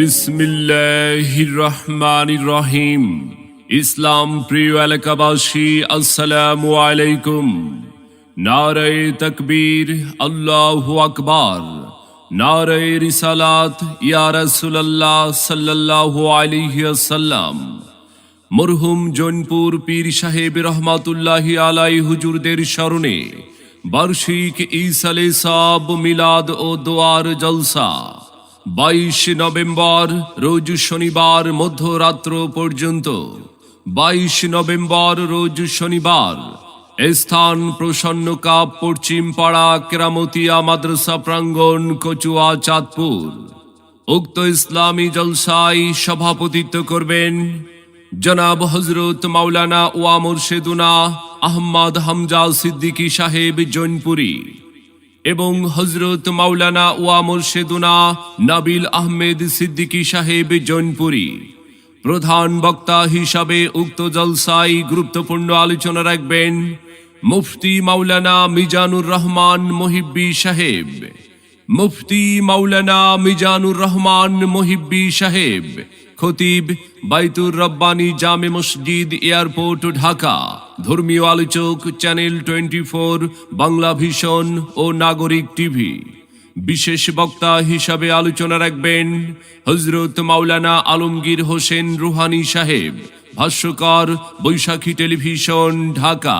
বিসমিল্লাহির রহমানির রহিম ইসলাম প্রিয় এলাকাবাসী আসসালামু আলাইকুম নারায়ে তকবীর আল্লাহু আকবার নারায়ে রিসালাত ইয়া রাসূলুল্লাহ সাল্লাল্লাহু আলাইহি মরহুম জৈনপুর পীর সাহেব রহমাতুল্লাহি আলাই হুজুরদের স্মরণে বার্ষিক ইসালে সাব মিলাদ ও দোয়ার জলসা বাইশ নভেম্বর, রোজ শনিবার মধ্যরাত্র পর্যন্ত। বাইশ নভেম্বর, রোজ শনিবার, স্থান প্রসন্ন কাপ, পশ্চিম পাড়া, কেরামতিয়া মাদ্রাসা প্রাঙ্গণ, কচুয়া, চাঁদপুর। উক্ত ইসলামী জলসায় সভাপতিত্ব করবেন জনাব হজরত মাওলানা ওয়া মুর্শেদুনা আহমদ হামজা সিদ্দিকী সাহেব জৈনপুরী। এবং হজরত মাওলানা ওয়া মুর্শেদুনা নাবিল আহমেদ সিদ্দিকী সাহেব জৈনপুরী। প্রধান বক্তা হিসাবে উক্ত জলসাই গুরুত্বপূর্ণ আলোচনা রাখবেন মুফতি মাওলানা মিজানুর রহমান মহিব্বি সাহেব। মুফতি মাওলানা মিজানুর রহমান মহিব্বি সাহেব, খতিব বাইতুর রব্বানি জামে মসজিদ এয়ারপোর্ট, ঢাকা। ধর্মীয় আলোচক, চ্যানেল টোয়েন্টি ফোর বাংলা ভীষণ ও নাগরিক টিভি। বিশেষ বক্তা হিসাবে আলোচনা রাখবেন হজরত মাওলানা আলমগীর হোসেন রুহানি সাহেব, ভাষ্যকর, বৈশাখী টেলিভিশন, ঢাকা।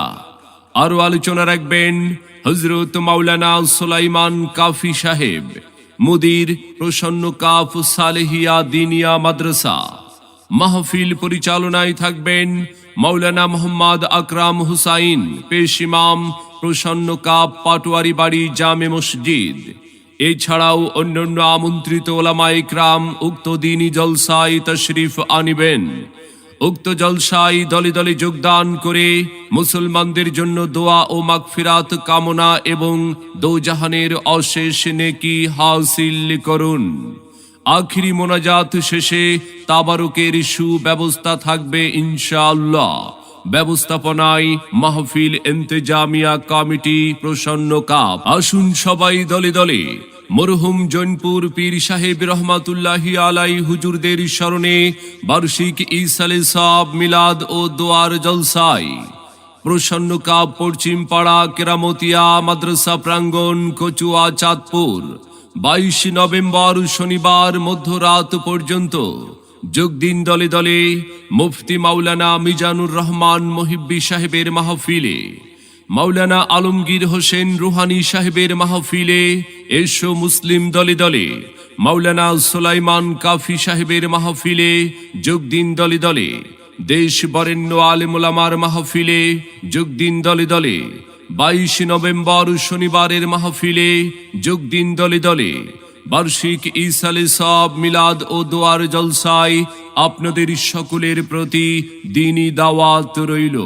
আরও আলোচনা রাখবেন হজরত মাওলানা সুলাইমান কাফি সাহেব, মুদির প্রসন্ন কাফ সালেহিয়া দিনিয়া মাদ্রাসা। মাহফিল পরিচালনায় থাকবেন মাওলানা মোহাম্মদ আকরাম হুসাইন, পেশ ইমাম প্রসন্ন কাপ পাটোয়ারি বাড়ি জামে মসজিদ। এছাড়াও অন্যান্য আমন্ত্রিত ওলামা ইকরাম উক্ত দিনই জলসায় তশরিফ আনিবেন। উক্ত জলসায় দলে দলে যোগদান করে মুসলমানদের জন্য দোয়া ও মাগফিরাত কামনা এবং দোজাহানের অশেষ নেকি হাসিল করুন। আখিরি মোনাজাত শেষে তাবারকের সুব্যবস্থা থাকবে ইনশাআল্লাহ। ব্যবস্থাপনায় মাহফিল এন্তেজামিয়া কমিটি প্রসন্ন কাপ। আসুন সবাই দলে দলে মরহুম জৈনপুর পীর সাহেব রহমাতুল্লাহি আলাই হুজুরদের স্মরণে বার্ষিক ইসালে সাব মিলাদ ও দোয়ার জলসায়। প্রসন্ন কাপ পশ্চিম পাড়া কেরামতিয়া মাদ্রাসা প্রাঙ্গণ কচুয়া চাঁদপুর। বাইশ নভেম্বর শনিবার মধ্যরাত পর্যন্ত যোগ দিন দলে দলে মুফতি মাওলানা মিজানুর রহমান মহিব্বি সাহেবের মাহফিলে মাওলানা আলমগীর হোসেন রুহানি সাহেবের মাহফিলে এসো মুসলিম দলে দলে। মাওলানা সুলাইমান কাফি সাহেবের মাহফিলে যোগ দিন দলে দলে। দেশ বরেণ্য আলেমুলামার মাহফিলে যোগ দিন দলে দলে। বাইশ নভেম্বর শনিবারের মাহফিলে যোগ দিন দলে দলে। বার্ষিক ইসালে সব মিলাদ ও দোয়ার জলসায় আপনাদের সকলের প্রতি দিনই দাওয়াত রইল।